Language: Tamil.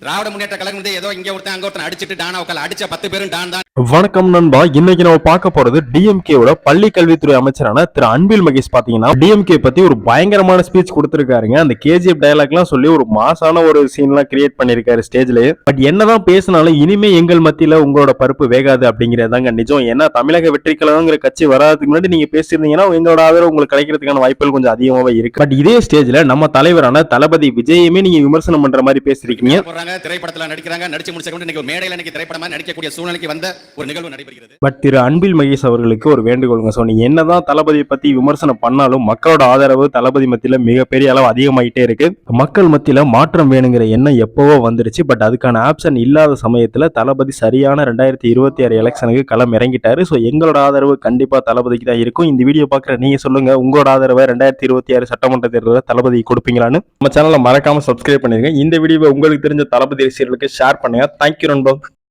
திராவிட முன்னேற்ற கழகம் வந்து ஏதோ இங்க ஒருத்தன் அங்க ஒருத்தன் அடிச்சிட்டு டானா உட்கால அடிச்ச பத்து பேரும் டான் தான். வணக்கம் நண்பா. இன்னைக்கு நம்ம பார்க்க போறது டிஎம்கேவோட பள்ளி கல்வித்துறை அமைச்சரான திரு அன்பில் மகேஷ் பாத்தீங்கன்னா டிஎம்கே பத்தி ஒரு பயங்கரமான ஸ்பீச் கொடுத்திருக்காருங்க. அந்த கேஜிஎஃப் டயலாக்லாம் சொல்லி ஒரு மாசான ஒரு சீன்லாம் கிரியேட் பண்ணிருக்காரு ஸ்டேஜ்லயே பட் என்னதான் பேசினாலும் இனிமே எங்கள் மத்தியில உங்களோட பருப்பு வேகாது அப்படிங்கிறது தாங்க நிஜம். ஏன்னா தமிழக வெற்றி கழகங்கிற கட்சி வராதுக்கு முன்னாடி நீங்க பேசியிருந்தீங்கன்னா எங்களோட ஆதரவு உங்களுக்கு கிடைக்கிறதுக்கான வாய்ப்புகள் கொஞ்சம் அதிகமாவே இருக்கு. பட் இதே ஸ்டேஜ்ல நம்ம தலைவரான தளபதி விஜயமே நீங்க விமர்சனம் பண்ற மாதிரி பேசிருக்கீங்க திரைப்படத்துல நடிக்கிறாங்க நடிச்சு முடிச்சு இன்னைக்கு ஒரு மேடையில இன்னைக்கு திரைப்படமா நடிக்கக்கூடிய சூழ்நிலைக்கு வந்த ஒரு நிகழ்வு நடைபெறுகிறது. பட் திரு அன்பில் மகேஷ் அவர்களுக்கு ஒரு வேண்டுகோளுங்க ஸோ நீங்க என்னதான் தளபதியை பத்தி விமர்சனம் பண்ணாலும் மக்களோட ஆதரவு தளபதி மத்தியில மிகப்பெரிய அளவு அதிகமாயிட்டே இருக்கு. மக்கள் மத்தியில மாற்றம் வேணுங்கிற எண்ணம் எப்பவோ வந்துருச்சு. பட் அதுக்கான ஆப்ஷன் இல்லாத சமயத்துல தளபதி சரியான ரெண்டாயிரத்தி இருபத்தி ஆறு எலெக்ஷனுக்கு களம் இறங்கிட்டாரு. ஸோ எங்களோட ஆதரவு கண்டிப்பா தளபதிக்கு தான் இருக்கும். இந்த வீடியோ பார்க்குற நீங்க சொல்லுங்க. உங்களோட ஆதரவை ரெண்டாயிரத்தி இருபத்தி ஆறு சட்டமன்ற தேர்தலில் தளபதி கொடுப்பீங்களான்னு நம்ம சேனலை மறக்காம சப்ஸ்கிரைப் பண்ணிருங்க. இந்த வீடியோவை உங்களுக்கு தெரிஞ்ச தளபதி ரசிகர்களுக்கு ஷேர் பண்ணுங்க. தேங்க்யூ நண்பா